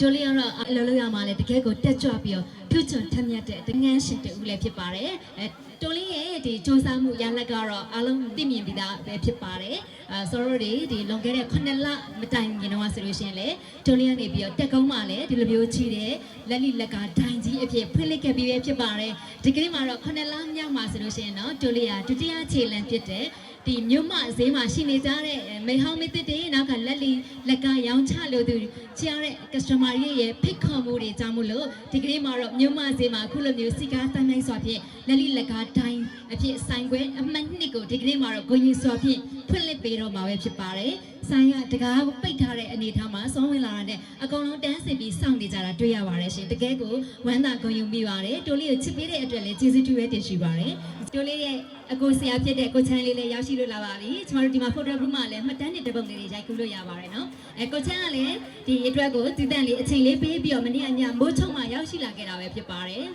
ဒိုလီကတော့အလုပ်လုပ်ရမှာလေတကယ်ကိုတက်ကြွပြီးတော့ပြုချွန်ထက်မြက်တဲ့တငန်းရှင်တူလည်းဖြစ်ပါတယ်အဲတိုလီရဲ့ဒီစူးစမ်းမှုရလက်ကတော့အားလုံးသိမြင်ပြီးသားပဲဖြစ်ပါတယ်အဲဆိုတော့ဒီဒီလွန်ခဲ့တဲ့9လမတိုင်ခင်တော့ဆိုလို့ရှိရင်လေတိုလီကနေပြီးတော့တက်ကုန်းမှာလည်းဒီလိုမျိုးချီတဲ့လက်လီလက်ကဒိုင်ကြီးအဖြစ်ဖွင့်လှစ်ခဲ့ပြီးပဲဖြစ်ပါတယ်ဒီကနေ့မှာတော့9လမြောက်မှာဆိုလို့ရှိရင်တော့တိုလီကဒုတိယခြေလန်ဖြစ်တဲ့ဒီမြို့မဈေးမှာရှိနေကြတဲ့မိဟောင်းမစ်တစ်တွေနောက်ကလက်လီလက်ကရောင်းချလို့သူ ချရတဲ့ customer တွေရဲ့ဖိတ်ခေါ်မှုတွေကြောင့်မို့လို့ဒီကနေ့မှာတော့မြို့မဈေးမှာအခုလိုမျိုးစီကားတိုင်းတိုင်းစွာဖြင့်လက်လီလက်ကတိုင်းအဖြစ်ဆိုင်ခွဲအမှတ်နှစ်ကိုဒီကနေ့မှာတော့ဂုဏ်ကြီးစွာဖြင့်ဖွင့်လှစ်ပေးတော့မှာပဲဖြစ်ပါတယ်ဆိုင်ကတကားကိုပိတ်ထားတဲ့အနေအထားမှာစောဝင်လာတဲ့အအကုန်လုံးတန်းစီပြီးစောင့်နေကြတာတွေ့ရပါတယ်ရှင်တကယ်ကိုဝမ်းသာဂုဏ်ယူမိပါတယ်တိုးလေးကိုချစ်ပေးတဲ့အတွက်လည်းကျေးဇူးတူရဲတင်ရှိပါတယ်တိုးလေးရဲ့အကိုဆရာဖြစ်တဲ့ကိုချမ်းလေးလည်းရောက်ရှိလို့လာပါပြီကျမတို့ဒီမှာ photo group မှာလည်းမှတ်တမ်းတွေတစ်ပုဒ်လေးတွေရိုက်ကူးလို့ရပါတယ်နော်အဲကိုချမ်းကလည်းဒီအတွက်ကိုတည်တံ့လေးအချိန်လေးပေးပြီးတော့မနေ့ကညမိုးချုံမှာရောက်ရှိလာခဲ့တာပဲဖြစ်ပါတယ်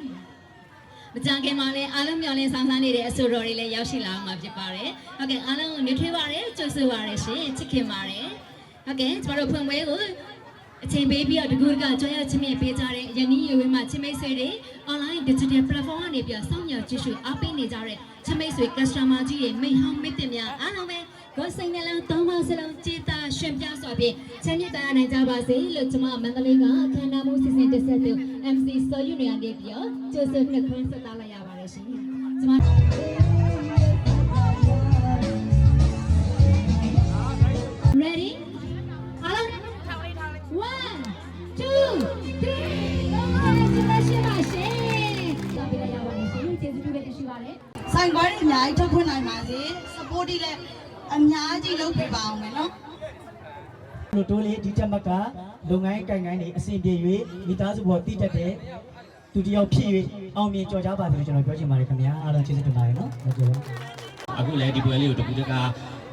မကြခင်မှာလည်းအားလုံးမျှော်လင့်ဆောင်ဆန်းနေတဲ့အဆိုတော်တွေလည်းရောက်ရှိလာအောင်မှာဖြစ်ပါတယ်။ဟုတ်ကဲ့အားလုံးကိုနှွေးထွေးပါတယ်ကြိုဆိုပါတယ်ရှင်ချစ်ခင်ပါတယ်။ဟုတ်ကဲ့ကျမတို့ဖွင့်ပွဲကိုအချိန်ပေးပြီးတော့တကူတကကြွရချင်းမြပေးကြတဲ့ယနေ့ရွေးမှာချင်းမိတ်ဆွေတွေ online digital platform ကနေပြီးတော့စောင့်မျှော်ကြည့်ရှုအားပေးနေကြတဲ့ချင်းမိတ်ဆွေ customer ကြီးတွေမိတ်ဟောင်းမိတ်တင်များအားလုံးပဲ ကိုယ်စိတ်နှလုံးသုံးပါးစလုံးကြည်သာရှင်ပြစွာဖြင့်ချမ်းမြေ့တရားနိုင်ကြပါစေလို့ကျွန်မမန္တလေးကခန္ဓာမှုစီစဉ်တက်ဆက်သူ MC စောယူနေရနေပြီးတော့ကျိုးစနှခွန်းဆက်သားလိုက်ရပါတယ်ရှင်ကျွန်မ Ready? အားလုံးထောက်လေးထောက်လေး1 2 3တော့ပါရှင်ပါရှင်။တော့ပြရပါမယ်ရှင်။ကျေးဇူးပြုတဲ့ရှိပါတယ်ဆိုင်ခွဲတွေအများကြီးထုတ်ခွင့်နိုင်ပါစေ support တွေလည်း အများကြီးလုပ်ပေးပါအောင်မယ်နော်လို့တိုးလေးဒီတက်မကလုပ်ငန်းကိုင်ကိုင်းတွေအဆင်ပြေ၍မိသားစုပေါ်တည်တတ်တဲ့သူတယောက်ဖြစ်၍အောင်မြင်ကြော်ကြပါစေလို့ကျွန်တော်ပြောချင်ပါတယ်ခင်ဗျာအားလုံးကျေးဇူးတင်ပါတယ်နော်ဟုတ်ကဲ့ပါအခုလည်းဒီပွဲလေးကိုတကူတက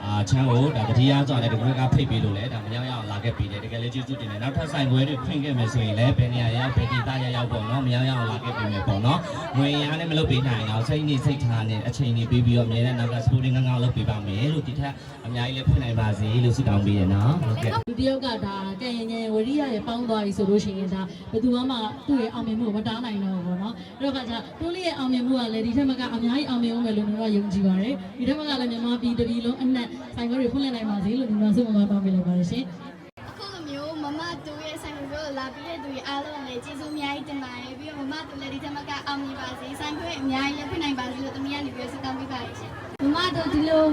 အာချမ်းကိုဒါတတိယဆိုလည်းတကူတကဖိတ်ပေးလို့လည်းဒါမရောက်ရအောင်လာခဲ့ပြီးတယ်တကယ်လည်းကျေးဇူးတင်တယ်နောက်ထပ်ဆိုင်ပွဲတွေဖွင့်ခဲ့မယ်ဆိုရင်လည်းဘယ်နေရာရောက်ဘယ်ဒေသရရောက်ပေါ့နော်မရောက်ရအောင်လာခဲ့ပြီးမယ်ပေါ့နော်ငွေရလည်းမလုပ်ပေးနိုင်အောင်စိတ်နေစိတ်ထားနဲ့အချိန်နေပေးပြီးတော့အများနဲ့နောက်က sporting ငန်းငန်းလုပ်ပေးပါမယ်လို့ဒီထက်အများကြီးလည်းဖွင့်နိုင်ပါစေလို့ဆုတောင်းပေးရနော်ဟုတ်ကဲ့လူတစ်ယောက်ကဒါကံရင်ငယ်ဝရိယရဲ့ပေါင်းသွားပြီဆိုလို့ရှိရင်ဒါဘယ်သူမှသူ့ရဲ့အောင်မြင်မှုကိုမတားနိုင်တော့ဘူးပေါ့နော်အဲ့တော့ခါကျတိုးလေးရဲ့အောင်မြင်မှုကလည်းဒီထက်မကအများကြီးအောင်မြင်အောင်မယ်လို့ကျွန်တော်ကယုံကြည်ပါတယ်ဒီထက်မကလည်းမြန်မာပြည်တစ်ပြည်လုံးအနှံ့ဆိုင်ခွဲတွေဖွင့်လှစ်နိုင်ပါစေလို့ကျွန်တော်ဆုမမတောင်းပေးလိုက်ပါတယ်ရှင်အခုလိုမျိုးမမတူရဲ့ဆိုင်ကိုလာပြီးတဲ့သူတွေအားလုံးလည်းကျေးဇူးအများကြီးတင်ပါတယ်ပြီးတော့မမတူလည်းဒီထက်မကအောင်မြင်ပါစေဆိုင်ခွဲအများကြီးလည်းဖွင့်နိုင်ပါစေလို့တမီးကနေပြီးဆုတောင်းပေးပါရရှင်မမတို့ဒီလို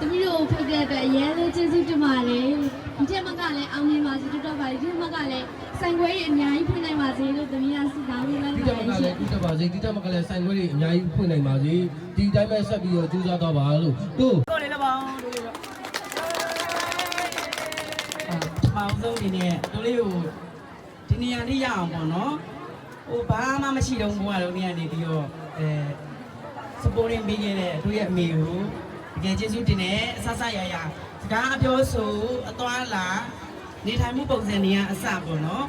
တမီးတို့ဖိတ်တဲ့အတွက်အရင်လေးကျေးဇူးတင်ပါတယ်ဒီထက်မကလည်းအောင်မြင်ပါစေတို့တော့ပါတယ်ဒီထက်မကလည်းဆိုင်ခွဲတွေအများကြီးဖွင့်နိုင်ပါစေလို့တမီးကဆုတောင်းပေးလိုက်ဒီပါတက်မတကယ်လရှင်ည်းဒီတက်ပါစေဒီတက်မကလည်းဆိုင်ခွဲတွေအများကြီးဖွင့်နိုင်ပါစေဒီတိုင်းပဲဆက်ပြီးတော့ကြိုးစားတော့ပါလို့တို့ကိုလေးလည်းပေါင်းတို့ မောင်ဆုံးနေနဲ့တို့လေးကိုဒီနေရာလေးရအောင်ပေါ့နော်ဟိုဘာမှမရှိတော့ဘူးကတော့နေရာနေပြီးတော့အဲ supporting ပေးခဲ့တဲ့တို့ရဲ့အမေကိုတကယ်ကျေးဇူးတင်တယ်အဆဆရရစကားအပြောဆိုအသွားလာနေထိုင်မှုပုံစံတွေကအစပေါ့နော်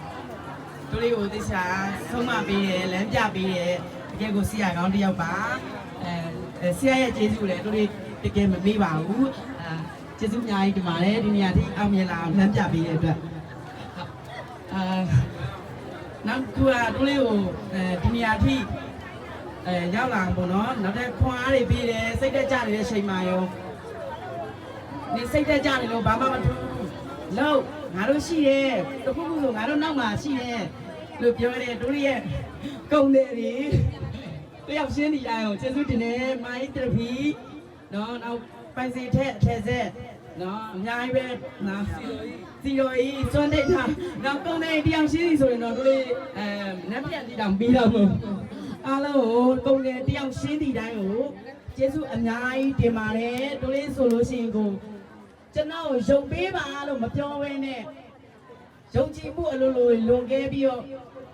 တို့လေးကိုသိချာဆုံးမပေးတယ်လမ်းပြပေးတယ်တကယ်ကိုဆရာကောင်းတစ်ယောက်ပါအဲအဲဆရာရဲ့ကျေးဇူးလည်းတို့လေးတကယ်မမေ့ပါဘူးအဲ ကျေးဇူးအများကြီးတင်ပါတယ်ဒီနေရာထိအောင်မြင်လာအောင်လမ်းပြပေးတဲ့အတွက်အာနောက်ခုကတို့လေးကိုအဲဒီနေရာထိအဲရောက်လာပေါ့နော်နောက်တဲ့ခွန်အားတွေပြီးတယ်စိတ်တက်ကြနေတဲ့အချိန်မှာရောနေစိတ်တက်ကြနေလို့ဘာမှမထူးလို့ငါတို့ရှိတယ်တခုခုဆိုငါတို့နောက်မှာရှိတယ်လို့ပြောတယ်တို့ရဲ့ကုံတယ်တွေတယောက်ရှင်းနေရအောင်ကျေးဇူးတင်တယ်မိုင်းတရဖီနော်နောက်ပိုင်စီထက်အထက်ဆက် နော်အများကြီးပဲနော်စီရိုကြီးစွန့်တိတ်တာနောက်ကုံတယ်တယောက်ရှင်းနေဆိုရင်တော့တို့လေးအဲနက်ပြန်တီတောင်ပြီးတော့မဟုတ်အားလုံးကိုကုန်ငယ်တယောက်ရှင်းသည့်တိုင်းကိုကျေးဇူးအများကြီးတင်ပါတယ်တို့လေးဆိုလို့ရှိရင်ကိုကျွန်တော်ကိုယုံပေးပါလို့မပြောဘဲနဲ့ယုံကြည်မှုအလိုလိုလွန်ခဲ့ပြီးတော့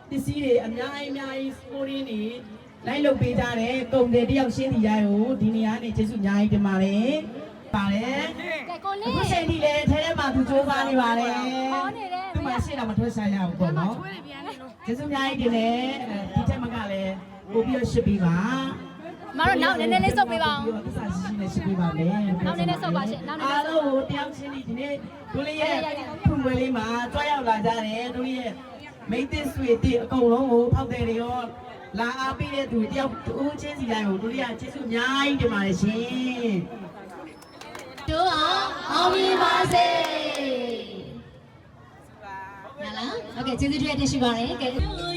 ပစ္စည်းတွေအများကြီးအများကြီးစပိုရင်းတွေလိုက်လုပ်ပေးကြတယ်ကုန်ငယ်တယောက်ရှင်းသည့်တိုင်းကိုဒီနေရာနေကျေးဇူးအများကြီးတင်ပါတယ် ပါတယ်ကဲကိုလေးအခုချိန်ထိလည်းထဲထဲမှာသူစူးစမ်းနေပါတယ်ခေါင်းနေတယ်သူမှရှေ့တော့မထွက်ဆိုင်ရဘူးပေါ့နော်ကျေးဇူးအများကြီးတင်တယ်ဒီထက်မကလည်းပို့ပြီးတော့ရှစ်ပြီးပါမတော်နောက်နည်းနည်းလေးစုပ်ပေးပါအောင်ဥစားရှိနေရှိပေးပါမယ်နောက်နည်းနည်းစုပ်ပါရှင့်နောက်နည်းနည်းစုပ်အားလုံးတယောက်ချင်းဒီနေ့တို့လေးရဲ့ဖွင့်ပွဲလေးမှာတွားရောက်လာကြတယ်တို့ရဲ့မိတ်သစ်ဆွေတိအကုန်လုံးကိုဖောက်တယ်တွေရောလာအားပေးတဲ့သူတယောက်တူချင်းစီတိုင်းကိုတို့လေးကကျေးဇူးအများကြီးတင်ပါတယ်ရှင် တို့အောင်အောင်မြင်ပါစေ။ဟုတ်လား။ဟုတ်ကဲ့ကျေးဇူးတွေတင်ရှိပါတယ်။ကဲ။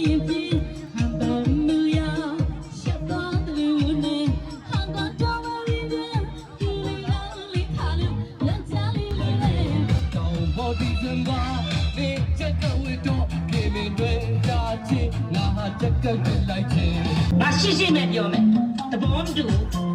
။ငါရှိရှိနဲ့ပြောမယ်။သဘောမတူဘူး။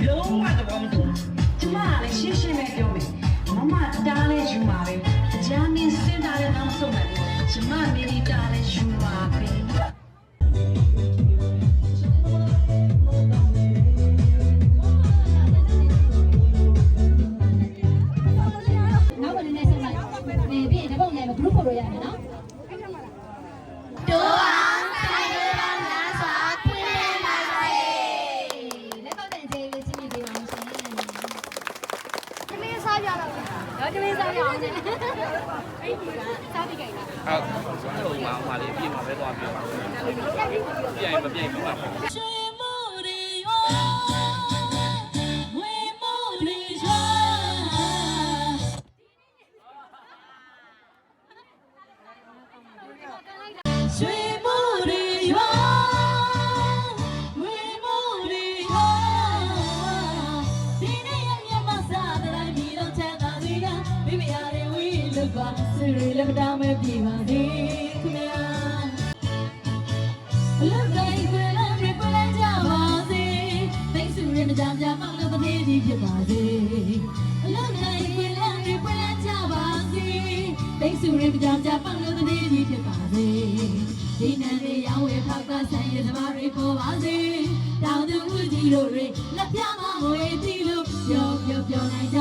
ကလေးစားရအောင်နဲ့အဲ့ဒီကစားပြီးကြိုင်တာဟုတ်ကျွန်တော်တို့ဟိုမှာလေးပြင်မှာပဲသွားပြင်ပါပြင်မပြင်ဘူးပါဆွေ အိတ်စုရင်ပကြောင်ကြပန့်လို့တည်းကြီးဖြစ်ပါစေဒီနန်လေးရောင်းဝယ်ဖောက်ကဆန်ရသမားတွေပေါ်ပါစေတောင်သူဦးကြီးတို့တွေလက်ပြမငွေတီးလို့ပျော်ပျော်ပျော်နိုင်ကြ